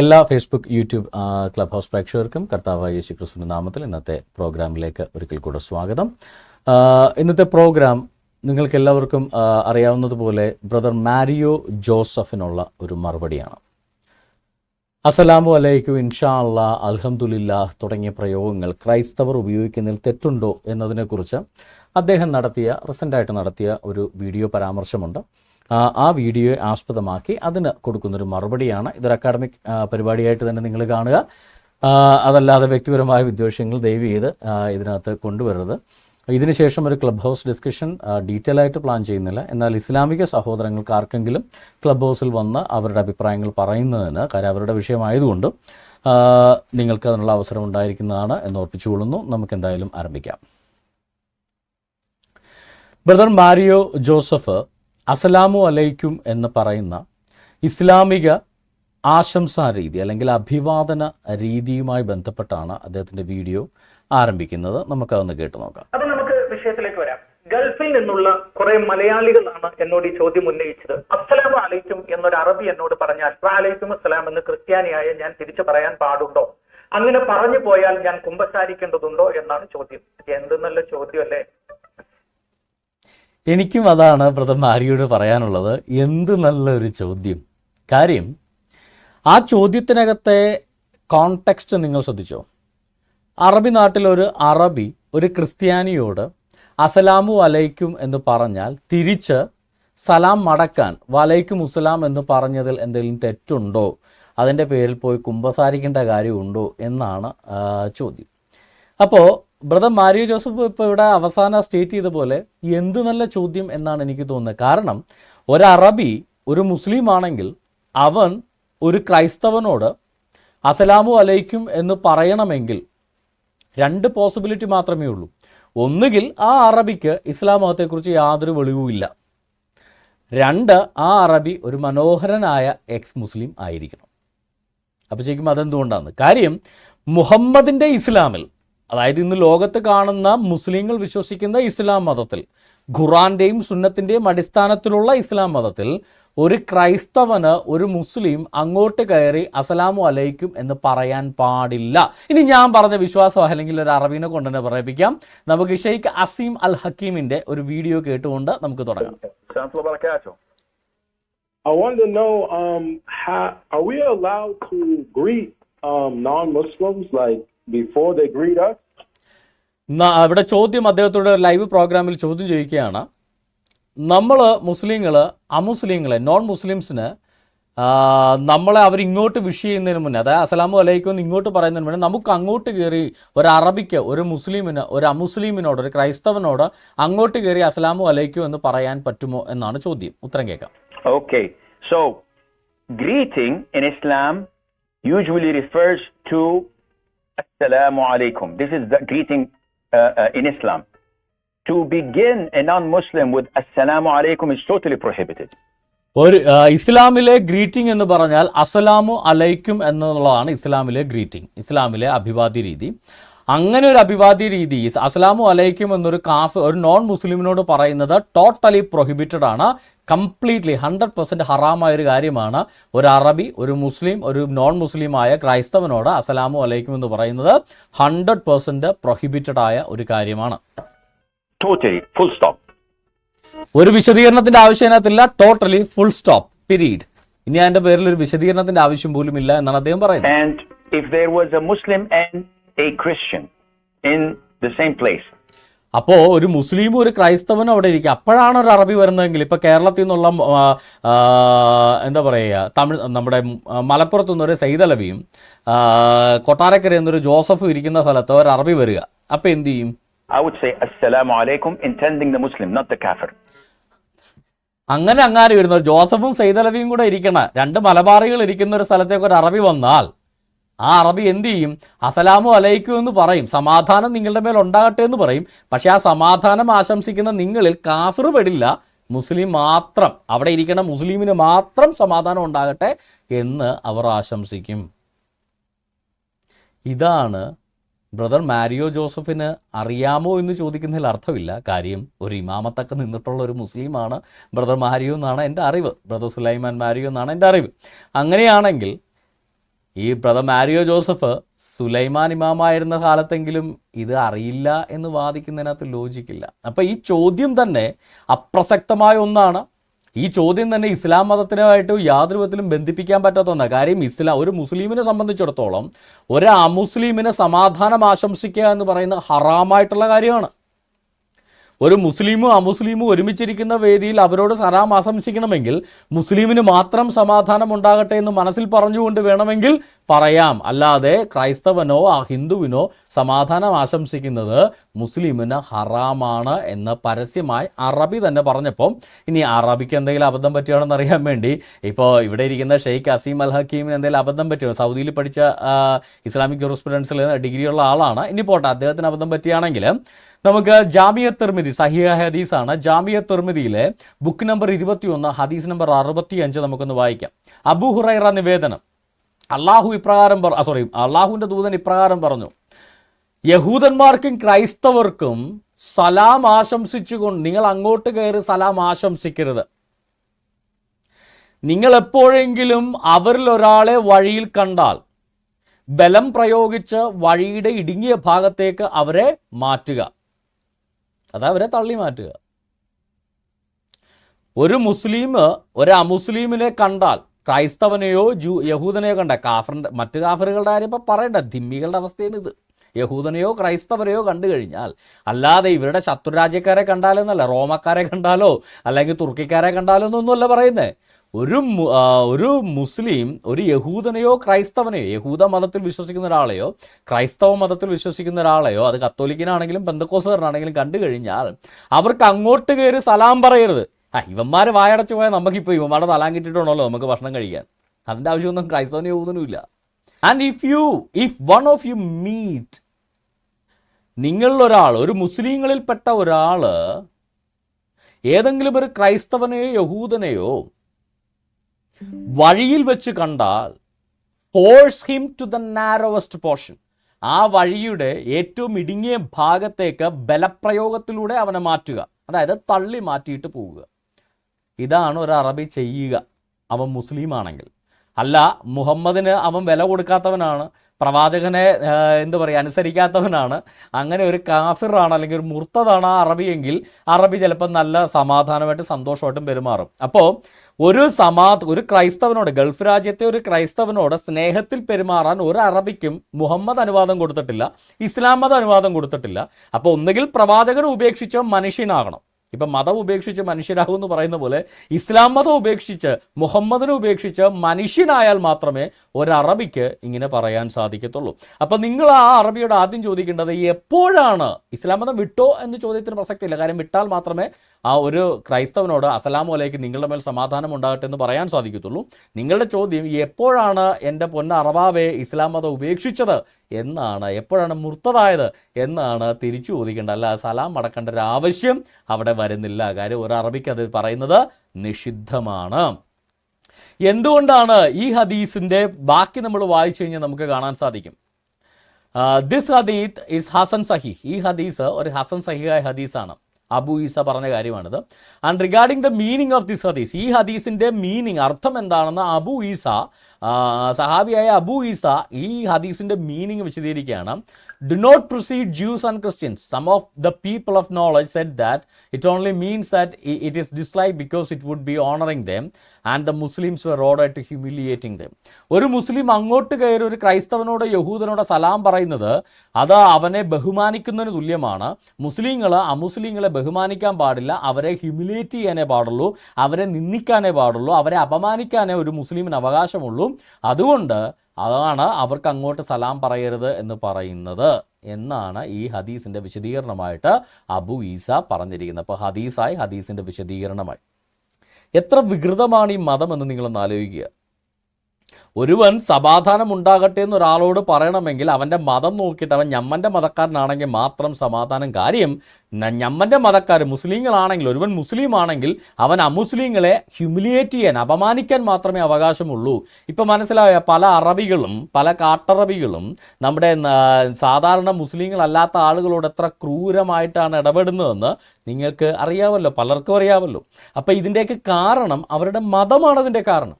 എല്ലാ Facebook YouTube club house പ്രേക്ഷകർക്കും കർത്താവ് യേശു ക്രിസ്തുവിന്റെ നാമത്തിൽ ഇന്നത്തെ പ്രോഗ്രാമിലേക്ക് ഒരിക്കൽ കൂടെ സ്വാഗതം. ഇന്നത്തെ പ്രോഗ്രാം നിങ്ങൾക്ക് എല്ലാവർക്കും അറിയാവുന്നതുപോലെ ബ്രദർ മാരിയോ ജോസഫിനുള്ള ഒരു മറുപടിയാണ്. അസലാമു അലൈക്കും ഇൻഷാ അള്ളാ അൽഹംദുലില്ലാ തുടങ്ങിയ പ്രയോഗങ്ങൾ ക്രൈസ്തവർ ഉപയോഗിക്കുന്നതിൽ തെറ്റുണ്ടോ എന്നതിനെക്കുറിച്ച് അദ്ദേഹം നടത്തിയ റീസെന്റായിട്ട് നടത്തിയ ഒരു വീഡിയോ പരാമർശമുണ്ട്. ആ, വീഡിയോയെ ആസ്പദമാക്കി അതിന് കൊടുക്കുന്നൊരു മറുപടിയാണ് ഇതൊരു അക്കാഡമിക് പരിപാടിയായിട്ട് തന്നെ നിങ്ങൾ കാണുക. അതല്ലാതെ വ്യക്തിപരമായ വിദ്വേഷങ്ങൾ ദയവ് ചെയ്ത് ഇതിനകത്ത് കൊണ്ടുവരരുത്. ഇതിനുശേഷം ഒരു ക്ലബ് ഹൗസ് ഡിസ്കഷൻ ഡീറ്റെയിൽ ആയിട്ട് പ്ലാൻ ചെയ്യുന്നില്ല. എന്നാൽ ഇസ്ലാമിക സഹോദരങ്ങൾക്ക് ആർക്കെങ്കിലും ക്ലബ് ഹൗസിൽ വന്ന് അവരുടെ അഭിപ്രായങ്ങൾ പറയുന്നതിന് കാര്യം അവരുടെ വിഷയമായതുകൊണ്ട് നിങ്ങൾക്ക് അതിനുള്ള അവസരം ഉണ്ടായിരിക്കുന്നതാണ് എന്ന് ഓർപ്പിച്ചുകൊള്ളുന്നു നമുക്ക് എന്തായാലും ആരംഭിക്കാം. ബ്രദർ മാരിയോ ജോസഫ് അസലാമു അലൈക്കും എന്ന് പറയുന്ന ഇസ്ലാമിക ആശംസാ രീതി അല്ലെങ്കിൽ അഭിവാദന രീതിയുമായി ബന്ധപ്പെട്ടാണ് അദ്ദേഹത്തിന്റെ വീഡിയോ ആരംഭിക്കുന്നത്. നമുക്കതൊന്ന് കേട്ടു നോക്കാം. അപ്പൊ നമുക്ക് വിഷയത്തിലേക്ക് വരാം. ഗൾഫിൽ നിന്നുള്ള കുറെ മലയാളികളാണ് എന്നോട് ഈ ചോദ്യം ഉന്നയിച്ചത്. അസ്സലാമു അലൈക്കും എന്നൊരു അറബി എന്നോട് പറഞ്ഞാൽ അലൈക്കും അസ്സലാം എന്ന് ക്രിസ്ത്യാനിയായ ഞാൻ തിരിച്ചു പറയാൻ പാടുണ്ടോ? അങ്ങനെ പറഞ്ഞു പോയാൽ ഞാൻ കുമ്പസാരിക്കേണ്ടതുണ്ടോ എന്നാണ് ചോദ്യം. എന്ത് നല്ല ചോദ്യമല്ലേ? എനിക്കും അതാണ് ബ്രദർ മാരിയോട് പറയാനുള്ളത്. എന്ത് നല്ലൊരു ചോദ്യം. കാര്യം ആ ചോദ്യത്തിനകത്തെ കോണ്ടെക്സ്റ്റ് നിങ്ങൾ ശ്രദ്ധിച്ചോ? അറബി നാട്ടിലൊരു അറബി ഒരു ക്രിസ്ത്യാനിയോട് അസലാമു അലൈക്കും എന്ന് പറഞ്ഞാൽ തിരിച്ച് സലാം മടക്കാൻ വലൈക്കും മുസലാം എന്ന് പറഞ്ഞതിൽ എന്തെങ്കിലും തെറ്റുണ്ടോ? അതിന്റെ പേരിൽ പോയി കുമ്പസാരിക്കേണ്ട കാര്യമുണ്ടോ? എന്നാണ് ചോദ്യം. അപ്പോൾ ബ്രദർ മാരിയോ ജോസഫ് ഇപ്പോൾ ഇവിടെ അവസാന സ്റ്റേറ്റ് ചെയ്ത പോലെ എന്ത് നല്ല ചോദ്യം എന്നാണ് എനിക്ക് തോന്നുന്നത്. കാരണം ഒരു അറബി ഒരു മുസ്ലിം ആണെങ്കിൽ അവൻ ഒരു ക്രൈസ്തവനോട് അസലാമു അലൈക്കും എന്ന് പറയണമെങ്കിൽ രണ്ട് പോസിബിലിറ്റി മാത്രമേ ഉള്ളൂ. ഒന്നുകിൽ ആ അറബിക്ക് ഇസ്ലാം മതത്തെക്കുറിച്ച് യാതൊരു വെളിവുമില്ല രണ്ട് ആ അറബി ഒരു മനോഹരനായ എക്സ് മുസ്ലിം ആയിരിക്കണം. അപ്പോൾ ശരിക്കും അതെന്തുകൊണ്ടാണ് കാര്യം മുഹമ്മദിന്റെ ഇസ്ലാമിൽ അതായത് ഇന്ന് ലോകത്ത് കാണുന്ന മുസ്ലിങ്ങൾ വിശ്വസിക്കുന്ന ഇസ്ലാം മതത്തിൽ ഖുറാന്റെയും സുന്നത്തിന്റെയും അടിസ്ഥാനത്തിലുള്ള ഇസ്ലാം മതത്തിൽ ഒരു ക്രൈസ്തവന് ഒരു മുസ്ലിം അങ്ങോട്ട് കയറി അസലാമു അലൈക്കും എന്ന് പറയാൻ പാടില്ല. ഇനി ഞാൻ പറഞ്ഞ വിശ്വാസം അല്ലെങ്കിൽ ഒരു അറബീനെ കൊണ്ട് തന്നെ പറയിപ്പിക്കാം. നമുക്ക് ഷെയ്ഖ് അസീം അൽ ഹക്കീമിന്റെ ഒരു വീഡിയോ കേട്ടുകൊണ്ട് നമുക്ക് തുടങ്ങാം. I wanted to know, um, how are we allowed to greet um, non-Muslims like before they greet us? അവിടെ ഇവിടെ ചോദ്യം അദ്ദേഹത്തോട് ലൈവ് പ്രോഗ്രാമിൽ ചോദ്യം ചോദിക്കുകയാണ്. നമ്മൾ മുസ്ലിങ്ങൾ അമുസ്ലിങ്ങളെ നോൺ മുസ്ലിംസിന് നമ്മളെ അവർ ഇങ്ങോട്ട് വിഷ് ചെയ്യുന്നതിന് മുന്നേ അതായത് അസലാമു അലൈക്കും എന്ന് ഇങ്ങോട്ട് പറയുന്നതിന് മുന്നേ നമുക്ക് അങ്ങോട്ട് കയറി ഒരു അറബിക്ക് ഒരു മുസ്ലിമിന് ഒരു അമുസ്ലിമിനോട് ഒരു ക്രൈസ്തവനോട് അങ്ങോട്ട് കയറി അസലാമു അലൈക്കും എന്ന് പറയാൻ പറ്റുമോ എന്നാണ് ചോദ്യം. ഉത്തരം കേൾക്കാം. Okay so greeting in Islam usually refers to Assalamu alaikum. This is the greeting uh, uh, in Islam. To begin a non Muslim with Assalamu alaikum is totally prohibited. ഒരു ഇസ്ലാമിലെ ഗ്രീറ്റിംഗ് എന്ന് പറഞ്ഞാൽ അസലാമു അലൈക്കും എന്നുള്ളതാണ് ഇസ്ലാമിലെ ഗ്രീറ്റിംഗ് ഇസ്ലാമിലെ അഭിവാദ്യ രീതി അങ്ങനെ ഒരു അഭിവാദ്യ രീതി അസ്ലാമു അലൈക്കും എന്നൊരു കാഫ് ഒരു നോൺ മുസ്ലിമിനോട് പറയുന്നത് ടോട്ടലി പ്രൊഹിബിറ്റഡ് ആണ്. കംപ്ലീറ്റ്ലി ഹൺഡ്രഡ് പെർസെന്റ് ഹറാമായ ഒരു കാര്യമാണ്. ഒരു അറബി ഒരു മുസ്ലിം ഒരു നോൺ മുസ്ലിമായ ക്രൈസ്തവനോട് അസലാമു അലൈക്കും എന്ന് പറയുന്നത് ഹൺഡ്രഡ് പെർസെന്റ് പ്രൊഹിബിറ്റഡ് ആയ ഒരു കാര്യമാണ്. ഒരു വിശദീകരണത്തിന്റെ ആവശ്യം അതിനകത്തില്ല. ടോട്ടലി ഫുൾ സ്റ്റോപ്പ് പിരീഡ് ഇനി അതിന്റെ പേരിൽ ഒരു വിശദീകരണത്തിന്റെ ആവശ്യം പോലും ഇല്ല എന്നാണ് അദ്ദേഹം പറയുന്നത്. A Christian in the same place, അപ്പോ ഒരു മുസ്ലിമും ഒരു ക്രൈസ്തവനും അവിടെ ഇരിക്കുക. അപ്പോഴാണ് ഒരു അറബി വരുന്നതെങ്കിൽ ഇപ്പൊ കേരളത്തിൽ നിന്നുള്ള എന്താ പറയുക തമിഴ് നമ്മുടെ മലപ്പുറത്ത് നിന്നൊരു സൈതലവിയും കൊട്ടാരക്കര എന്നൊരു ജോസഫും ഇരിക്കുന്ന സ്ഥലത്ത് ഒരു അറബി വരിക. അപ്പൊ എന്ത് ചെയ്യും? I would say Assalamu alaikum, intending the Muslim, not the Kafir. അങ്ങനെ അങ്ങാരി വരുന്ന ഒരു ജോസഫും സൈതലവിയും കൂടെ ഇരിക്കണ. രണ്ട് മലബാറികൾ ഇരിക്കുന്ന ഒരു സ്ഥലത്തേക്ക് ഒരു അറബി വന്നാൽ ആ അറബി എന്ത് ചെയ്യും? അസലാമു അലൈക്കും എന്ന് പറയും. സമാധാനം നിങ്ങളുടെ മേൽ ഉണ്ടാകട്ടെ എന്ന് പറയും. പക്ഷെ ആ സമാധാനം ആശംസിക്കുന്ന നിങ്ങളിൽ കാഫിർ പെടില്ല. മുസ്ലിം മാത്രം. അവിടെ ഇരിക്കുന്ന മുസ്ലിമിന് മാത്രം സമാധാനം ഉണ്ടാകട്ടെ എന്ന് അവർ ആശംസിക്കും. ഇതാണ് ബ്രദർ മാരിയോ ജോസഫിന് അറിയാമോ എന്ന് ചോദിക്കുന്നതിൽ അർത്ഥമില്ല. കാര്യം ഒരു ഇമാമത്തൊക്കെ നിന്നിട്ടുള്ള ഒരു മുസ്ലിമാണ് ബ്രദർ മാരിയോ എന്നാണ് എന്റെ അറിവ്. ബ്രദർ സുലൈമാൻ മാരിയോ എന്നാണ് എന്റെ അറിവ്. അങ്ങനെയാണെങ്കിൽ ഈ ബ്രദർ മാരിയോ ജോസഫ് സുലൈമാൻ ഇമാമായിരുന്ന കാലത്തെങ്കിലും ഇത് അറിയില്ല എന്ന് വാദിക്കുന്നതിനകത്ത് ലോജിക്കില്ല അപ്പോൾ ഈ ചോദ്യം തന്നെ അപ്രസക്തമായ ഒന്നാണ്. ഈ ചോദ്യം തന്നെ ഇസ്ലാം മതത്തിനുമായിട്ട് യാതൊരു വിധത്തിലും ബന്ധിപ്പിക്കാൻ പറ്റാത്ത ഒന്നാണ് കാര്യം ഇസ്ലാം ഒരു മുസ്ലിമിനെ സംബന്ധിച്ചിടത്തോളം ഒരു അമുസ്ലിമിനെ സമാധാനം ആശംസിക്കുക എന്ന് പറയുന്നത് ഹറാമായിട്ടുള്ള കാര്യമാണ്. ഒരു മുസ്ലിമും അമുസ്ലിമും ഒരുമിച്ചിരിക്കുന്ന വേദിയിൽ അവരോട് സലാം ആശംസിക്കണമെങ്കിൽ മുസ്ലിമിന് മാത്രം സമാധാനം ഉണ്ടാകട്ടെ എന്ന് മനസ്സിൽ പറഞ്ഞുകൊണ്ട് വേണമെങ്കിൽ പറയാം. അല്ലാതെ ക്രൈസ്തവനോ ആ ഹിന്ദുവിനോ സമാധാനം ആശംസിക്കുന്നത് മുസ്ലിമിന് ഹറാമാണ് എന്ന് പരസ്യമായി അറബി തന്നെ പറഞ്ഞപ്പോൾ ഇനി അറബിക്ക് എന്തെങ്കിലും അബദ്ധം പറ്റുകയാണെന്ന് അറിയാൻ വേണ്ടി ഇപ്പോൾ ഇവിടെ ഇരിക്കുന്ന ഷെയ്ഖ് അസീം അൽ ഹക്കീമിന് എന്തെങ്കിലും അബദ്ധം പറ്റുമോ സൗദിയിൽ പഠിച്ച ഇസ്ലാമിക് ജൂറിസ്പ്രുഡൻസിൽ ഡിഗ്രിയുള്ള ആളാണ്. ഇനി പോട്ടെ അദ്ദേഹത്തിന് അബദ്ധം പറ്റുകയാണെങ്കിൽ നമുക്ക് ജാമിയ തിർമിതി സഹിയ ആണ് ജാമിയ തിർമിതിയിലെ ബുക്ക് നമ്പർ ഇരുപത്തിയൊന്ന് ഹദീസ് നമ്പർ അറുപത്തി അഞ്ച് നമുക്കൊന്ന് വായിക്കാം. അബു ഹുറൈറ നിവേദനം. അള്ളാഹു ഇപ്രകാരം സോറി അള്ളാഹുവിന്റെ ദൂതൻ ഇപ്രകാരം പറഞ്ഞു. യഹൂദന്മാർക്കും ക്രൈസ്തവർക്കും സലാം ആശംസിച്ചുകൊണ്ട് നിങ്ങൾ അങ്ങോട്ട് കയറി സലാം ആശംസിക്കരുത്. നിങ്ങൾ എപ്പോഴെങ്കിലും അവരിൽ ഒരാളെ വഴിയിൽ കണ്ടാൽ ബലം പ്രയോഗിച്ച് വഴിയുടെ ഇടുങ്ങിയ ഭാഗത്തേക്ക് അവരെ മാറ്റുക. അത് അവരെ തള്ളി മാറ്റുക. ഒരു മുസ്ലിം ഒരു അമുസ്ലിമിനെ കണ്ടാൽ ക്രൈസ്തവനെയോ ജൂ യഹൂദനെയോ കണ്ട കാഫറിന്റെ മറ്റ് കാഫറുകളുടെ കാര്യം ഇപ്പം പറയണ്ട. ധിമ്മികളുടെ അവസ്ഥയാണ് ഇത് യഹൂദനെയോ ക്രൈസ്തവരെയോ കണ്ടു കഴിഞ്ഞാൽ അല്ലാതെ ഇവരുടെ ശത്രുരാജ്യക്കാരെ കണ്ടാലെന്നല്ല റോമക്കാരെ കണ്ടാലോ അല്ലെങ്കിൽ തുർക്കിക്കാരെ കണ്ടാലോ എന്നൊന്നുമല്ല പറയുന്നത് ഒരു ഒരു മുസ്ലിം ഒരു യഹൂദനെയോ ക്രൈസ്തവനെയോ യഹൂദ മതത്തിൽ വിശ്വസിക്കുന്ന ഒരാളെയോ ക്രൈസ്തവ മതത്തിൽ വിശ്വസിക്കുന്ന ഒരാളെയോ അത് കത്തോലിക്കനാണെങ്കിലും ബന്ധക്കോസറിനാണെങ്കിലും കണ്ടു കഴിഞ്ഞാൽ അവർക്ക് അങ്ങോട്ട് കയറി സലാം പറയരുത്. ആ ഇവന്മാർ വായടച്ചു പോയാൽ നമുക്കിപ്പോൾ ഇവന്മാരുടെ തലാം കിട്ടിയിട്ടുണ്ടല്ലോ നമുക്ക് ഭക്ഷണം കഴിക്കാൻ. അതിന്റെ ആവശ്യമൊന്നും ക്രൈസ്തവനും യഹൂദനും ഇല്ല. And if you if one of you meet നിങ്ങളിൽ ഒരാൾ ഒരു മുസ്ലിങ്ങളിൽപ്പെട്ട ഒരാൾ ഏതെങ്കിലും ഒരു ക്രൈസ്തവനെയോ യഹൂദനെയോ വഴിയിൽ വെച്ച് കണ്ടാൽ force him to the narrowest portion ആ വഴിയുടെ ഏറ്റവും ഇടുങ്ങിയ ഭാഗത്തേക്ക് ബലപ്രയോഗത്തിലൂടെ അവനെ മാറ്റുക. അതായത് തള്ളി മാറ്റിയിട്ട് പോവുക. ഇതാണ് ഒരു അറബി ചെയ്യുക. അവൻ മുസ്ലിം ആണെങ്കിൽ അല്ല മുഹമ്മദിന് അവൻ വില കൊടുക്കാത്തവനാണ് പ്രവാചകനെ എന്താ പറയുക അനുസരിക്കാത്തവനാണ്. അങ്ങനെ ഒരു കാഫിറാണ് അല്ലെങ്കിൽ ഒരു മുർത്തതാണ് ആ അറബിയെങ്കിൽ അറബി ചിലപ്പോൾ നല്ല സമാധാനമായിട്ടും സന്തോഷമായിട്ടും പെരുമാറും. അപ്പോൾ ഒരു സമാ ഒരു ക്രൈസ്തവനോട് ഗൾഫ് രാജ്യത്തെ ഒരു ക്രൈസ്തവനോട് സ്നേഹത്തിൽ പെരുമാറാൻ ഒരു അറബിക്കും മുഹമ്മദ് അനുവാദം കൊടുത്തിട്ടില്ല ഇസ്ലാം മത അനുവാദം കൊടുത്തിട്ടില്ല. അപ്പോൾ ഒന്നുകിൽ പ്രവാചകനെ ഉപേക്ഷിച്ച് മനുഷ്യനാകണം. ഇപ്പം മതം ഉപേക്ഷിച്ച് മനുഷ്യരാകും എന്ന് പറയുന്ന പോലെ ഇസ്ലാം മതം ഉപേക്ഷിച്ച് മുഹമ്മദിനെ ഉപേക്ഷിച്ച് മനുഷ്യനായാൽ മാത്രമേ ഒരറബിക്ക് ഇങ്ങനെ പറയാൻ സാധിക്കത്തുള്ളൂ. അപ്പം നിങ്ങൾ ആ അറബിയോട് ആദ്യം ചോദിക്കേണ്ടത് എപ്പോഴാണ് ഇസ്ലാം മതം വിട്ടോ എന്ന് ചോദ്യത്തിന് പ്രസക്തിയില്ല. കാര്യം വിട്ടാൽ മാത്രമേ ആ ഒരു ക്രൈസ്തവനോട് അസലാമലേക്ക് നിങ്ങളുടെ മേൽ സമാധാനം ഉണ്ടാകട്ടെ എന്ന് പറയാൻ സാധിക്കത്തുള്ളൂ. നിങ്ങളുടെ ചോദ്യം എപ്പോഴാണ് എന്റെ പൊന്ന അറബാബെ ഇസ്ലാം മതം ഉപേക്ഷിച്ചത്? എന്നാണ് എപ്പോഴാണ് മുർത്തതായത്? എന്നാണ് തിരിച്ചു ചോദിക്കേണ്ടത്. അല്ല സലാം അടക്കേണ്ട ഒരു ആവശ്യം അവിടെ വരുന്നില്ല. കാര്യം ഒരു അറബിക്ക് അത് പറയുന്നത് നിഷിദ്ധമാണ്. എന്തുകൊണ്ടാണ് ഈ ഹദീസിന്റെ ബാക്കി നമ്മൾ വായിച്ചു കഴിഞ്ഞാൽ നമുക്ക് കാണാൻ സാധിക്കും? ദിസ് ഹദീത്ത് ഇസ് ഹസൻ സഹി ഈ ഹദീസ് ഒരു ഹസൻ സഹീഹായ ഹദീസാണ്. അബു ഈസ പറഞ്ഞ കാര്യമാണിത്. And regarding the meaning of this ഹദീസ് ഈ ഹദീസിന്റെ മീനിങ് അർത്ഥം എന്താണെന്ന് അബു ഈസ സഹാബിയായ അബു ഈസ ഈ ഹദീസിന്റെ മീനിങ് വിശദീകരിക്കുകയാണ്. Do not proceed Jews and Christians some of the people of knowledge set that it only means that it is dislike because it would be honouring them and the Muslims were road to humiliating them ഒരു മുസ്ലിം അങ്ങോട്ട് കയറി ഒരു ക്രൈസ്തവനോട് യഹൂദനോട് സലാം പറയുന്നത് അത് അവനെ ബഹുമാനിക്കുന്നതിന് തുല്യമാണ്. മുസ്ലിങ്ങൾ അമുസ്ലിങ്ങളെ ബഹുമാനിക്കാൻ പാടില്ല. അവരെ ഹ്യൂമിലിയേറ്റ് ചെയ്യാനേ പാടുള്ളൂ. അവരെ നിന്ദിക്കാനേ പാടുള്ളൂ. അവരെ അപമാനിക്കാനേ ഒരു മുസ്ലിമിന് അവകാശമുള്ളൂ. അതുകൊണ്ട് അതാണ് അവർക്ക് അങ്ങോട്ട് സലാം പറയരുത് എന്ന് പറയുന്നത് എന്നാണ് ഈ ഹദീസിന്റെ വിശദീകരണമായിട്ട് അബു ഈസ പറഞ്ഞിരിക്കുന്നത്. അപ്പോൾ ഹദീസായി ഹദീസിന്റെ വിശദീകരണമായി. എത്ര വികൃതമാണ് ഈ മതം എന്ന് നിങ്ങളൊന്ന് ആലോചിക്കുക. ഒരുവൻ സമാധാനം ഉണ്ടാകട്ടെ എന്ന് ഒരാളോട് പറയണമെങ്കിൽ അവന്റെ മതം നോക്കിയിട്ട് അവൻ ഞമ്മന്റെ മതക്കാരനാണെങ്കിൽ മാത്രം സമാധാനം. കാര്യം ഞമ്മന്റെ മതക്കാർ മുസ്ലിങ്ങളാണെങ്കിൽ ഒരുവൻ മുസ്ലിം ആണെങ്കിൽ അവൻ അമുസ്ലിങ്ങളെ ഹ്യൂമിലിയേറ്റ് ചെയ്യാൻ അപമാനിക്കാൻ മാത്രമേ അവകാശമുള്ളൂ. ഇപ്പം മനസ്സിലായ പല അറബികളും പല കാട്ടറബികളും നമ്മുടെ സാധാരണ മുസ്ലിങ്ങളല്ലാത്ത ആളുകളോട് എത്ര ക്രൂരമായിട്ടാണ് ഇടപെടുന്നതെന്ന് നിങ്ങൾക്ക് അറിയാമല്ലോ പലർക്കും അറിയാമല്ലോ അപ്പോൾ ഇതിന്റെയൊക്കെ കാരണം അവരുടെ മതമാണ് അതിന്റെ കാരണം.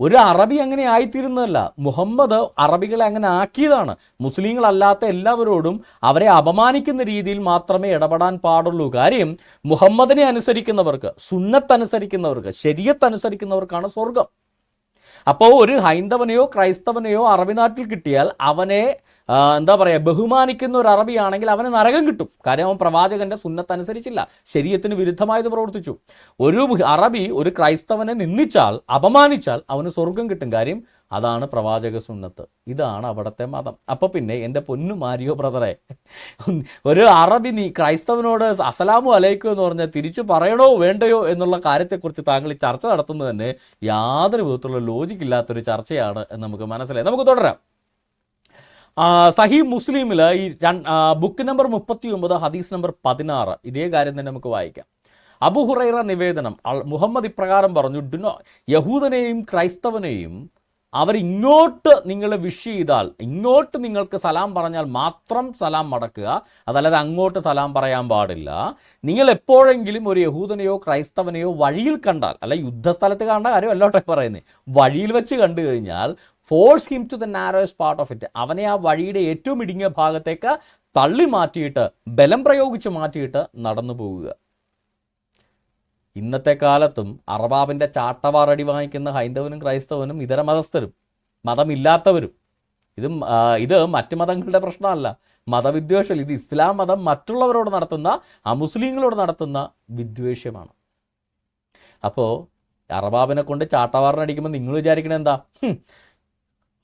ഒരു അറബി അങ്ങനെ ആയിത്തീരുന്നതല്ല. മുഹമ്മദ് അറബികളെ അങ്ങനെ ആക്കിയതാണ്. മുസ്ലിങ്ങളല്ലാത്ത എല്ലാവരോടും അവരെ അപമാനിക്കുന്ന രീതിയിൽ മാത്രമേ ഇടപെടാൻ പാടുള്ളൂ. കാര്യം മുഹമ്മദിനെ അനുസരിക്കുന്നവർക്ക് സുന്നത്തനുസരിക്കുന്നവർക്ക് ശരീരത്തനുസരിക്കുന്നവർക്കാണ് സ്വർഗം അപ്പോൾ ഒരു ഹൈന്ദവനെയോ ക്രൈസ്തവനെയോ അറബി നാട്ടിൽ കിട്ടിയാൽ അവനെ എന്താ പറയുക ബഹുമാനിക്കുന്ന ഒരു അറബിയാണെങ്കിൽ അവന് നരകം കിട്ടും. കാര്യം അവൻ പ്രവാചകന്റെ സുന്നത്തനുസരിച്ചില്ല. ശരീരത്തിന് വിരുദ്ധമായത് പ്രവർത്തിച്ചു. ഒരു അറബി ഒരു ക്രൈസ്തവനെ നിന്ദിച്ചാൽ അപമാനിച്ചാൽ അവന് സ്വർഗം കിട്ടും. കാര്യം അതാണ് പ്രവാചക സുന്നത്ത്. ഇതാണ് അവിടുത്തെ മതം. അപ്പോൾ പിന്നെ എന്റെ പൊന്നു മാരിയോ ബ്രദറെ ഒരു അറബി നീ ക്രൈസ്തവനോട് അസലാമു അലൈക്കും എന്ന് പറഞ്ഞാൽ തിരിച്ചു പറയണോ വേണ്ടയോ എന്നുള്ള കാര്യത്തെക്കുറിച്ച് താങ്കൾ ചർച്ച നടത്തുന്നത് തന്നെ യാതൊരു വിധത്തിലുള്ള ലോജിക്ക് ഇല്ലാത്തൊരു ചർച്ചയാണ് എന്ന് നമുക്ക് മനസ്സിലായി. നമുക്ക് തുടരാം. സഹി മുസ്ലിമിൽ ഈ ബുക്ക് നമ്പർ മുപ്പത്തി ഒമ്പത് ഹദീസ് നമ്പർ പതിനാറ്. ഇതേ കാര്യം തന്നെ നമുക്ക് വായിക്കാം. അബു ഹുറൈറ നിവേദനം മുഹമ്മദ് ഇപ്രകാരം പറഞ്ഞു ഡുനോ യഹൂദനെയും ക്രൈസ്തവനെയും അവർ ഇങ്ങോട്ട് നിങ്ങൾ വിഷ് ചെയ്താൽ ഇങ്ങോട്ട് നിങ്ങൾക്ക് സലാം പറഞ്ഞാൽ മാത്രം സലാം മടക്കുക അതല്ലാതെ അങ്ങോട്ട് സലാം പറയാൻ പാടില്ല. നിങ്ങൾ എപ്പോഴെങ്കിലും ഒരു യഹൂദനെയോ ക്രൈസ്തവനെയോ വഴിയിൽ കണ്ടാൽ അല്ല യുദ്ധസ്ഥലത്ത് കാണേണ്ട കാര്യം അല്ലോട്ടെ പറയുന്നത്. വഴിയിൽ വെച്ച് കണ്ടു കഴിഞ്ഞാൽ force him to the narrowest part of it അവനെ ആ വഴിയുടെ ഏറ്റവും ഇടുങ്ങിയ ഭാഗത്തേക്ക് തള്ളി മാറ്റിയിട്ട് ബലം പ്രയോഗിച്ച് മാറ്റിയിട്ട് നടന്നു പോവുക. ഇന്നത്തെ കാലത്തും അറബാബിന്റെ ചാട്ടവാറടി വാങ്ങിക്കുന്ന ഹൈന്ദവനും ക്രൈസ്തവനും ഇതര മതസ്ഥരും മതമില്ലാത്തവരും. ഇത് ഇത് മറ്റു മതങ്ങളുടെ പ്രശ്നമല്ല. മതവിദ്വേഷം ഇത് ഇസ്ലാം മതം മറ്റുള്ളവരോട് നടത്തുന്ന അമുസ്ലിങ്ങളോട് നടത്തുന്ന വിദ്വേഷ്യമാണ് അപ്പോൾ അറബാബിനെ കൊണ്ട് ചാട്ടവാറിനടിക്കുമ്പോൾ നിങ്ങൾ വിചാരിക്കണത് എന്താ?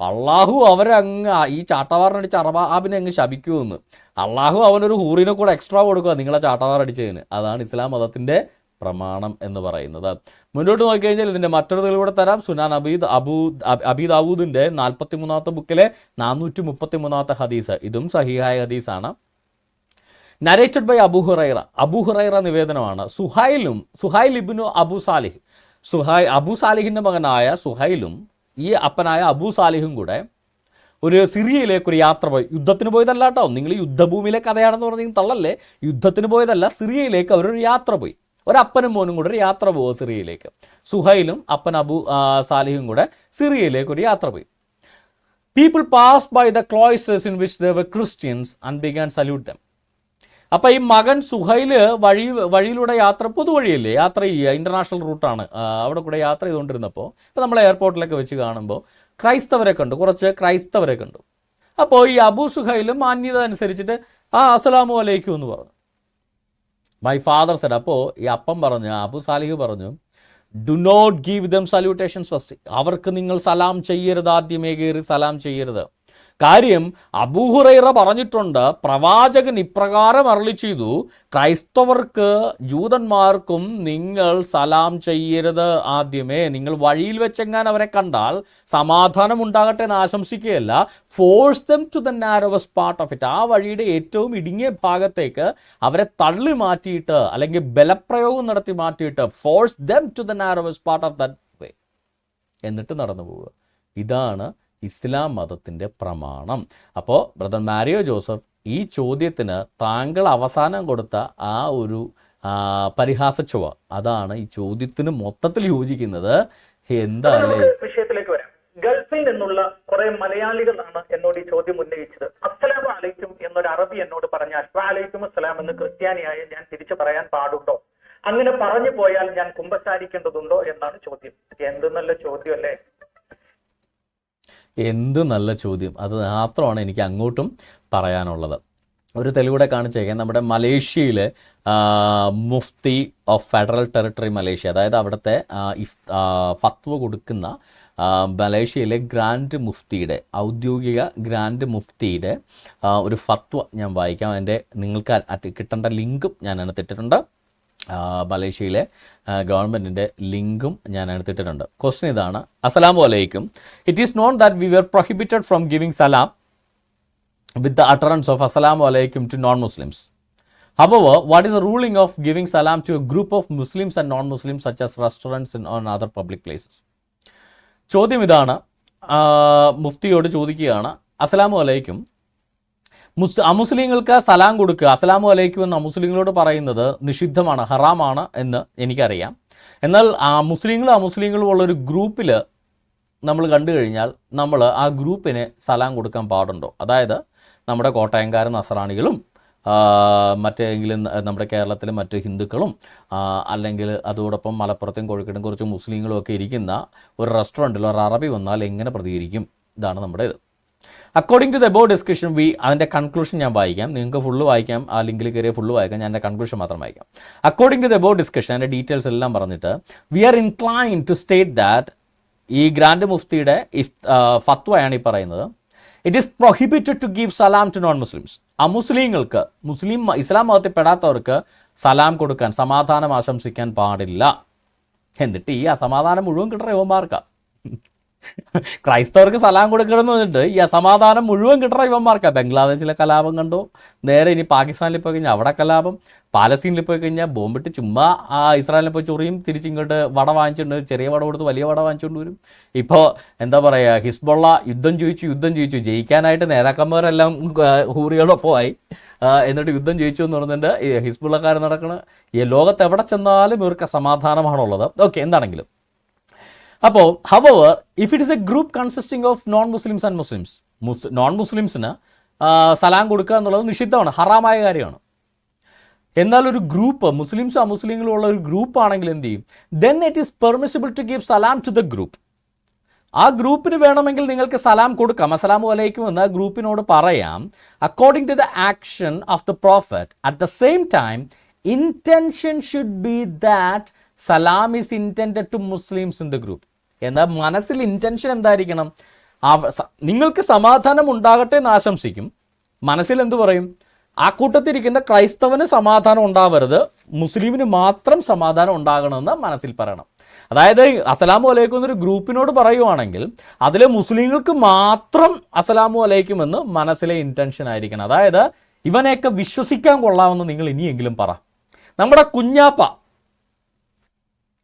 അള്ളാഹു അവരങ്ങ് ഈ ചാട്ടവാറിനടിച്ച് അറബാബിനെ അങ്ങ് ശപിക്കുമെന്ന് അള്ളാഹു അവനൊരു ഹൂറിനെ കൂടെ എക്സ്ട്രാ കൊടുക്കുക നിങ്ങളെ ചാട്ടവാറടിച്ചതിന്. അതാണ് ഇസ്ലാം മതത്തിന്റെ പ്രമാണം എന്ന് പറയുന്നത്. മുന്നോട്ട് നോക്കിക്കഴിഞ്ഞാൽ ഇതിന്റെ മറ്റൊരു തെളിവൂടെ തരാം. സുനാൻ അബീദ് അബൂ അബ്- അബീദ് അബൂദിന്റെ നാൽപ്പത്തി മൂന്നാമത്തെ ബുക്കിലെ നാനൂറ്റി മുപ്പത്തി മൂന്നാമത്തെ ഹദീസ്. ഇതും സഹിഹായ ഹദീസാണ്. Narrated by Abu Hurairah. Abu Hurairah നിവേദനമാണ്. സുഹൈലും സുഹൈൽ ഇബ്നു അബു സാലിഹ്. സുഹൈ അബു സാലിഹിന്റെ മകനായ സുഹൈലും ഈ അപ്പനായ അബു സാലിഹും കൂടെ ഒരു സിറിയയിലേക്ക് ഒരു യാത്ര പോയി. യുദ്ധത്തിന് പോയതല്ല കേട്ടോ നിങ്ങൾ യുദ്ധഭൂമിയിലെ കഥയാണെന്ന് പറഞ്ഞാൽ തള്ളല്ലേ? യുദ്ധത്തിന് പോയതല്ല സിറിയയിലേക്ക് അവരൊരു യാത്ര പോയി. ഒരപ്പനും മോനും കൂടെ ഒരു യാത്ര പോകുക സിറിയയിലേക്ക്. സുഹൈലും അപ്പൻ അബു സാലിഹും കൂടെ സിറിയയിലേക്ക് ഒരു യാത്ര പോയി. People pass by the cloisters in which the Christians and began salute them അപ്പം ഈ മകൻ സുഹൈൽ വഴി വഴിയിലൂടെ യാത്ര പൊതുവഴിയല്ലേ? യാത്ര ചെയ്യുക. ഇന്റർനാഷണൽ റൂട്ടാണ് അവിടെ കൂടെ യാത്ര ചെയ്തുകൊണ്ടിരുന്നപ്പോൾ ഇപ്പോൾ നമ്മൾ എയർപോർട്ടിലൊക്കെ വെച്ച് കാണുമ്പോൾ ക്രൈസ്തവരെ കണ്ടു. കുറച്ച് ക്രൈസ്തവരെ കണ്ടു. അപ്പോൾ ഈ അബു സുഹൈലും മാന്യത അനുസരിച്ചിട്ട് ആ അസ്സലാമു അലൈക്കും എന്ന് പറഞ്ഞു. മൈ ഫാദർ സെഡ് അപ്പോൾ ഈ അപ്പം പറഞ്ഞു അബു സാലിഹ് പറഞ്ഞു do not give them salutations first അവർക്ക് നിങ്ങൾ സലാം ചെയ്യരുത് ആദ്യമേ കയറി സലാം ചെയ്യരുത്. കാര്യം അബൂഹുറൈറ പറഞ്ഞിട്ടുണ്ട് പ്രവാചകൻ ഇപ്രകാരം അരളി ചെയ്തു ക്രൈസ്തവർക്ക് ജൂതന്മാർക്കും നിങ്ങൾ സലാം ചെയ്യരുത് ആദ്യമേ. നിങ്ങൾ വഴിയിൽ വെച്ചെങ്ങാൻ അവരെ കണ്ടാൽ സമാധാനം ഉണ്ടാകട്ടെ എന്ന് ആശംസിക്കുകയല്ല. Force them to the narrowest part of it ആ വഴിയുടെ ഏറ്റവും ഇടുങ്ങിയ ഭാഗത്തേക്ക് അവരെ തള്ളി മാറ്റിയിട്ട് അല്ലെങ്കിൽ ബലപ്രയോഗം നടത്തി മാറ്റിയിട്ട് force them to the narrowest part of that way എന്നിട്ട് നടന്നു പോവുക ഇതാണ് ഇസ്ലാം മതത്തിന്റെ പ്രമാണം. അപ്പോൾ ബ്രദർ മാരിയോ ജോസഫ് ഈ ചോദ്യത്തിന് താങ്കൾ അവസാനം കൊടുത്ത ആ ഒരു പരിഹാസ ചുവ അതാണ് ഈ ചോദ്യത്തിന് മൊത്തത്തിൽ യോജിക്കുന്നത്. എന്താണ് വിഷയത്തിലേക്ക് വരാം. ഗൾഫിൽ നിന്നുള്ള കുറെ മലയാളികളാണ് എന്നോട് ഈ ചോദ്യം ഉന്നയിച്ചത്. അസ്സലാം അലൈക്കും എന്നൊരു അറബി എന്നോട് പറഞ്ഞാൽ അലൈക്കും അസ്സലാം എന്ന് ക്രിസ്ത്യാനിയായ ഞാൻ തിരിച്ചു പറയാൻ പാടുണ്ടോ? അങ്ങനെ പറഞ്ഞു പോയാൽ ഞാൻ കുമ്പസാരിക്കേണ്ടതുണ്ടോ? എന്നാണ് ചോദ്യം. എന്ത് നല്ല ചോദ്യമല്ലേ? എന്ത് നല്ല ചോദ്യം. അത് മാത്രമാണ് എനിക്ക് അങ്ങോട്ടും പറയാനുള്ളത്. ഒരു തെളിവൂടെ കാണിച്ചേക്കാം. നമ്മുടെ മലേഷ്യയിലെ Mufti of federal territory Malaysia അതായത് അവിടുത്തെ ഫത്വ കൊടുക്കുന്ന മലേഷ്യയിലെ ഗ്രാൻഡ് മുഫ്തിയുടെ ഔദ്യോഗിക ഗ്രാൻഡ് മുഫ്തിയുടെ ഒരു ഫത്വ ഞാൻ വായിക്കാം. അതിന്റെ നിങ്ങൾക്ക് കിട്ടേണ്ട ലിങ്കും ഞാൻ അതിനകത്തിട്ടിട്ടുണ്ട് ആ, മലേഷ്യയിലെ ഗവൺമെന്റിന്റെ ലിങ്കും ഞാൻ എടുത്തിട്ടുണ്ട് ക്വസ്റ്റ്യൻ ഇതാണ് അസ്സലാമു അലൈക്കും. It is known that we were prohibited from giving Salam with the utterance of Assalamu alaikum to non Muslims However, what is the ruling of giving salam to a group of Muslims and non-Muslims such as restaurants and on other public places? ചോദ്യം ഇതാണ് മുഫ്തിയോട് ചോദിക്കുകയാണ് അസ്സലാമു അലൈക്കും. മുസ് അമുസ്ലിങ്ങൾക്ക് സലാം കൊടുക്കുക അസ്സലാമു അലൈക്കും എന്ന് അമുസ്ലിങ്ങളോട് പറയുന്നത് നിഷിദ്ധമാണ് ഹറാമാണ് എന്ന് എനിക്കറിയാം. എന്നാൽ ആ മുസ്ലിങ്ങളും അമുസ്ലിങ്ങളും ഉള്ള ഒരു ഗ്രൂപ്പിൽ നമ്മൾ കണ്ടു കഴിഞ്ഞാൽ നമ്മൾ ആ ഗ്രൂപ്പിന് സലാം കൊടുക്കാൻ പാടുണ്ടോ? അതായത് നമ്മുടെ കോട്ടയംകാരൻ നസറാണികളും മറ്റേങ്കിലും നമ്മുടെ കേരളത്തിലെ മറ്റ് ഹിന്ദുക്കളും അല്ലെങ്കിൽ അതോടൊപ്പം മലപ്പുറത്തും കോഴിക്കോടും കുറച്ച് മുസ്ലിങ്ങളും ഒക്കെ ഇരിക്കുന്ന ഒരു റെസ്റ്റോറന്റിൽ ഒരു അറബി വന്നാൽ എങ്ങനെ പ്രതികരിക്കും? ഇതാണ് നമ്മുടെ ഇത്. According to the above discussion we അതിന്റെ കൺക്ലൂഷൻ ഞാൻ വായിക്കാം. നിങ്ങൾക്ക് ഫുള്ള് വായിക്കാം. ആ ലിങ്കിൽ കയറിയ ഫുള്ള് വായിക്കാം. ഞാൻ എന്റെ കൺക്ലൂഷൻ മാത്രം വായിക്കാം. According to the above discussion അതിന്റെ ഡീറ്റെയിൽസ് എല്ലാം പറഞ്ഞിട്ട് we are incline to state that ഈ ഗ്രാൻഡ് മുഫ്തിയുടെ ഫത്വയാണ് ഈ പറയുന്നത്. It is prohibited to give Salam to non Muslims അമുസ്ലിങ്ങൾക്ക് മുസ്ലിം ഇസ്ലാം മതത്തിൽ പെടാത്തവർക്ക് സലാം കൊടുക്കാൻ സമാധാനം ആശംസിക്കാൻ പാടില്ല. എന്നിട്ട് ഈ അസമാധാനം മുഴുവൻ കിട്ടുന്ന യുവന്മാർക്കാ. ക്രൈസ്തവർക്ക് സലാം കൊടുക്കണമെന്ന് പറഞ്ഞിട്ട് ഈ അസമാധാനം മുഴുവൻ കിട്ടണ ഇവന്മാർക്കാ. ബംഗ്ലാദേശിലെ കലാപം കണ്ടു? നേരെ ഇനി പാകിസ്ഥാനിൽ പോയി കഴിഞ്ഞാൽ അവിടെ കലാപം പാലസ്തീനിൽ പോയി കഴിഞ്ഞാൽ ബോംബിട്ട് ചുമ്മാ ആ ഇസ്രായേലിൽ പോയി ചൊറിയും തിരിച്ചിങ്ങോട്ട് വട വാങ്ങിച്ചിട്ടുണ്ട് ചെറിയ വട കൊടുത്ത് വലിയ വട വാങ്ങിച്ചുകൊണ്ട് വരും. ഇപ്പോൾ എന്താ പറയുക ഹിസ്ബുള്ള യുദ്ധം ചോദിച്ചു യുദ്ധം ചോദിച്ചു. ജയിക്കാനായിട്ട് നേതാക്കന്മാരെല്ലാം ഹൂറികളൊപ്പമായി എന്നിട്ട് യുദ്ധം ജയിച്ചു എന്ന് പറഞ്ഞിട്ട് ഹിസ്ബുള്ളക്കാർ നടക്കണ. ഈ ലോകത്ത് എവിടെ ചെന്നാലും ഇവർക്ക് സമാധാനമാണുള്ളത്. ഓക്കെ എന്താണെങ്കിലും. അപ്പോൾ however if it is a group consisting of non Muslims and Muslims non മുസ്ലിംസിന് സലാം കൊടുക്കുക എന്നുള്ളത് നിഷിദ്ധമാണ് ഹറാമായ കാര്യമാണ്. എന്നാൽ ഒരു ഗ്രൂപ്പ് മുസ്ലിംസും അമുസ്ലിങ്ങളും ഉള്ള ഒരു ഗ്രൂപ്പ് ആണെങ്കിൽ എന്ത് ചെയ്യും? Then it is permissible to give Salam to the group ആ ഗ്രൂപ്പിന് വേണമെങ്കിൽ നിങ്ങൾക്ക് സലാം കൊടുക്കാം. അസ്സലാമു അലൈക്കും എന്ന് ആ ഗ്രൂപ്പിനോട് പറയാം according to the action of the prophet at the same time intention should be that Salam is intend to Muslims in the group എന്നാൽ മനസ്സിൽ ഇന്റൻഷൻ എന്തായിരിക്കണം? നിങ്ങൾക്ക് സമാധാനം ഉണ്ടാകട്ടെ എന്ന് ആശംസിക്കും. മനസ്സിൽ എന്തു പറയും? ആ കൂട്ടത്തിരിക്കുന്ന ക്രൈസ്തവന് സമാധാനം ഉണ്ടാവരുത് മുസ്ലിമിന് മാത്രം സമാധാനം ഉണ്ടാകണമെന്ന് മനസ്സിൽ പറയണം. അതായത് അസലാമു അലൈക്കും എന്നൊരു ഗ്രൂപ്പിനോട് പറയുവാണെങ്കിൽ അതിലെ മുസ്ലിങ്ങൾക്ക് മാത്രം അസലാമു അലൈക്കും എന്ന് മനസ്സിലെ ഇന്റൻഷൻ ആയിരിക്കണം. അതായത് ഇവനെയൊക്കെ വിശ്വസിക്കാൻ കൊള്ളാമെന്ന് നിങ്ങൾ ഇനിയെങ്കിലും പറ. നമ്മുടെ കുഞ്ഞാപ്പ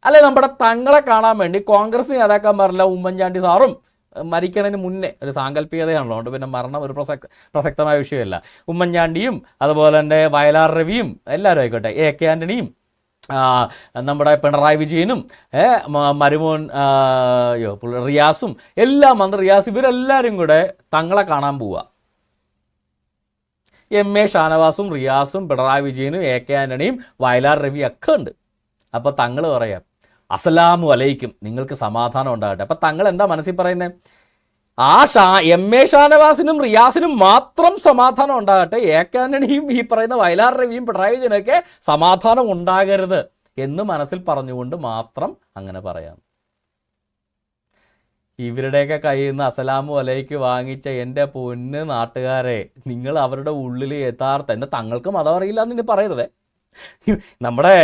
അല്ലെ നമ്മുടെ തങ്ങളെ കാണാൻ വേണ്ടി കോൺഗ്രസ് നേതാക്കന്മാരല്ല ഉമ്മൻചാണ്ടി സാറും മരിക്കണതിന് മുന്നേ ഒരു സാങ്കല്പികതയാണല്ലോ. അതുകൊണ്ട് പിന്നെ മരണം ഒരു പ്രസക്ത പ്രസക്തമായ വിഷയമല്ല. ഉമ്മൻചാണ്ടിയും അതുപോലെ തന്നെ വയലാർ രവിയും എല്ലാവരും ആയിക്കോട്ടെ എ കെ ആന്റണിയും നമ്മുടെ പിണറായി വിജയനും മരുമോൻ അയ്യോ റിയാസും എല്ലാ മന്ത്രി റിയാസ് ഇവരെല്ലാവരും കൂടെ തങ്ങളെ കാണാൻ പോവുക എം എ ഷാനവാസും റിയാസും പിണറായി വിജയനും എ കെ ആന്റണിയും വയലാർ രവിയൊക്കെ ഒക്കെ ഉണ്ട്. അപ്പോൾ തങ്ങൾ പറയാം അസലാമു അലൈക്കും. നിങ്ങൾക്ക് സമാധാനം ഉണ്ടാകട്ടെ. അപ്പം തങ്ങൾ എന്താ മനസ്സിൽ പറയുന്നത് ആ ഷാ എം എ ഷാനവാസിനും റിയാസിനും മാത്രം സമാധാനം ഉണ്ടാകട്ടെ. എ കാനണിയും ഈ പറയുന്ന വയലാർ രവിയും പിണറായി വിജയനൊക്കെ സമാധാനം ഉണ്ടാകരുത് എന്ന് മനസ്സിൽ പറഞ്ഞുകൊണ്ട് മാത്രം അങ്ങനെ പറയാം. ഇവരുടെയൊക്കെ കയ്യിൽ നിന്ന് അസലാമു അലൈക്ക് വാങ്ങിച്ച എന്റെ പൊന്ന് നാട്ടുകാരെ നിങ്ങൾ അവരുടെ ഉള്ളിൽ യഥാർത്ഥ എന്റെ തങ്ങൾക്ക് മതം അറിയില്ല എന്ന് പറയരുതേ. നമ്മുടെ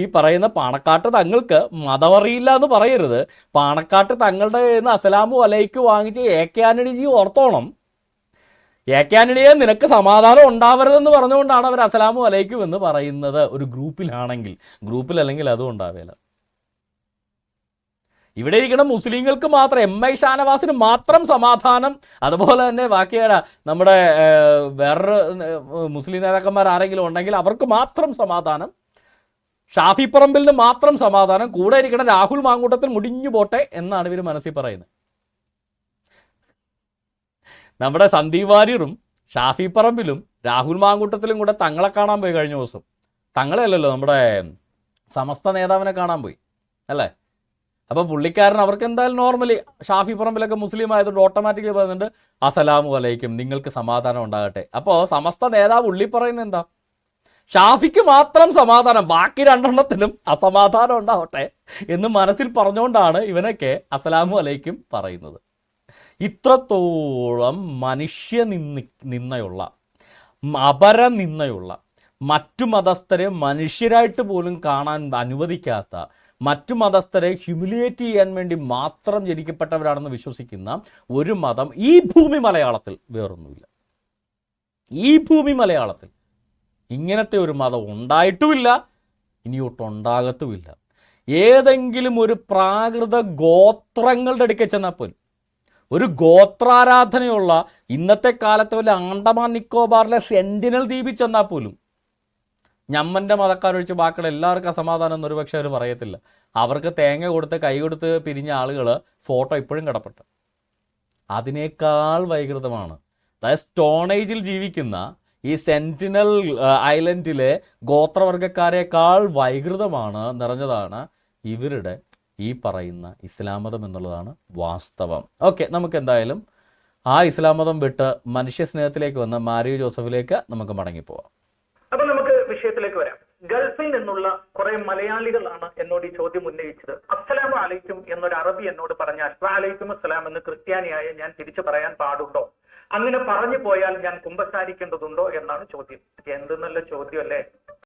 ഈ പറയുന്ന പാണക്കാട്ട് തങ്ങൾക്ക് മതം അറിയില്ല എന്ന് പറയരുത്. പാണക്കാട്ട് തങ്ങളുടെ നിന്ന് അസലാമു അലൈക്ക് വാങ്ങിച്ച് എ കെ ആന്റണിജി ഓർത്തോണം. എ കെ ആന്റണിയെ നിനക്ക് സമാധാനം ഉണ്ടാവരുതെന്ന് പറഞ്ഞുകൊണ്ടാണ് അവർ അസലാമു അലൈക്കും എന്ന് പറയുന്നത്. ഒരു ഗ്രൂപ്പിലാണെങ്കിൽ ഗ്രൂപ്പിലല്ലെങ്കിൽ അതും ഉണ്ടാവില്ല ഇവിടെ ഇരിക്കുന്ന മുസ്ലിങ്ങൾക്ക് മാത്രം എം ഐ ഷാനവാസിന് മാത്രം സമാധാനം. അതുപോലെ തന്നെ ബാക്കി നമ്മുടെ വേറൊരു മുസ്ലിം നേതാക്കന്മാർ ആരെങ്കിലും ഉണ്ടെങ്കിൽ അവർക്ക് മാത്രം സമാധാനം. ഷാഫി പറമ്പിലിന് മാത്രം സമാധാനം. കൂടെ ഇരിക്കുന്ന രാഹുൽ മാങ്കൂട്ടത്തിൽ മുടിഞ്ഞു പോട്ടെ എന്നാണ് ഇവർ മനസ്സിൽ പറയുന്നത്. നമ്മുടെ സന്ദീപ് വാര്യറും ഷാഫി പറമ്പിലും രാഹുൽ മാങ്കൂട്ടത്തിലും കൂടെ തങ്ങളെ കാണാൻ പോയി കഴിഞ്ഞ ദിവസം. തങ്ങളെ അല്ലല്ലോ നമ്മുടെ സമസ്ത നേതാവിനെ കാണാൻ പോയി. അല്ലേ? അപ്പോൾ പുള്ളിക്കാരൻ അവർക്ക് എന്തായാലും നോർമലി ഷാഫി പറമ്പിലൊക്കെ മുസ്ലിം ആയതുകൊണ്ട് ഓട്ടോമാറ്റിക്കലി പറയുന്നുണ്ട് അസലാമു അലൈക്കും നിങ്ങൾക്ക് സമാധാനം ഉണ്ടാകട്ടെ. അപ്പോൾ സമസ്ത നേതാവ് ഉള്ളി പറയുന്നത് എന്താ? ഷാഫിക്ക് മാത്രം സമാധാനം ബാക്കി രണ്ടെണ്ണത്തിനും അസമാധാനം ഉണ്ടാവട്ടെ എന്ന് മനസ്സിൽ പറഞ്ഞുകൊണ്ടാണ് ഇവനൊക്കെ അസലാമു അലൈക്കും പറയുന്നത്. ഇത്രത്തോളം മനുഷ്യ നിന്നി നിന്നയുള്ള അപര നിന്നയുള്ള മറ്റു മതസ്ഥരെ മനുഷ്യരായിട്ട് പോലും കാണാൻ അനുവദിക്കാത്ത മറ്റു മതസ്ഥരെ ഹ്യൂമിലിയേറ്റ് ചെയ്യാൻ വേണ്ടി മാത്രം ജനിക്കപ്പെട്ടവരാണെന്ന് വിശ്വസിക്കുന്ന ഒരു മതം ഈ ഭൂമി മലയാളത്തിൽ വേറൊന്നുമില്ല. ഈ ഭൂമി മലയാളത്തിൽ ഇങ്ങനത്തെ ഒരു മതം ഉണ്ടായിട്ടുമില്ല ഇനിയൊട്ടുണ്ടാകത്തുമില്ല ഏതെങ്കിലും ഒരു പ്രാകൃത ഗോത്രങ്ങളുടെ അടുക്കൽ ചെന്നാൽ പോലും ഒരു ഗോത്രാരാധനയുള്ള ഇന്നത്തെ കാലത്തെ വല്ല ആണ്ടമാൻ നിക്കോബാറിലെ സെന്റിനൽ ദ്വീപിൽ ചെന്നാൽ പോലും ഞമ്മന്റെ മതക്കാരൊഴിച്ച് ബാക്കിയുള്ള എല്ലാവർക്കും അസമാധാനം എന്നൊരു പക്ഷേ അവർ പറയത്തില്ല. അവർക്ക് തേങ്ങ കൊടുത്ത് കൈ കൊടുത്ത് പിരിഞ്ഞ ആളുകൾ ഫോട്ടോ ഇപ്പോഴും കിടപ്പുണ്ട്. അതിനേക്കാൾ വൈകൃതമാണ്. അതായത് സ്റ്റോണേജിൽ ജീവിക്കുന്ന ഈ സെന്റിനൽ ഐലൻഡിലെ ഗോത്രവർഗക്കാരേക്കാൾ വൈകൃതമാണ് നിറഞ്ഞതാണ് ഇവരുടെ ഈ പറയുന്ന ഇസ്ലാം മതം എന്നുള്ളതാണ് വാസ്തവം. ഓക്കെ നമുക്ക് എന്തായാലും ആ ഇസ്ലാം മതം വിട്ട് മനുഷ്യ സ്നേഹത്തിലേക്ക് വന്ന മാരിയോ ജോസഫിലേക്ക് നമുക്ക് മടങ്ങിപ്പോവാം. വിഷയത്തിലേക്ക് വരാം. ഗൾഫിൽ നിന്നുള്ള കുറെ മലയാളികളാണ് എന്നോട് ഈ ചോദ്യം ഉന്നയിച്ചത്. അസ്സലാം അലൈക്കും എന്നൊരു അറബി എന്നോട് പറഞ്ഞാൽ വാലൈക്കും അസ്സലാം എന്ന് ക്രിസ്ത്യാനിയായ ഞാൻ തിരിച്ചു പറയാൻ പാടുണ്ടോ? അങ്ങനെ പറഞ്ഞു പോയാൽ ഞാൻ കുമ്പസാരിക്കേണ്ടതുണ്ടോ? എന്നാണ് ചോദ്യം. എന്ത് നല്ല ചോദ്യം അല്ലേ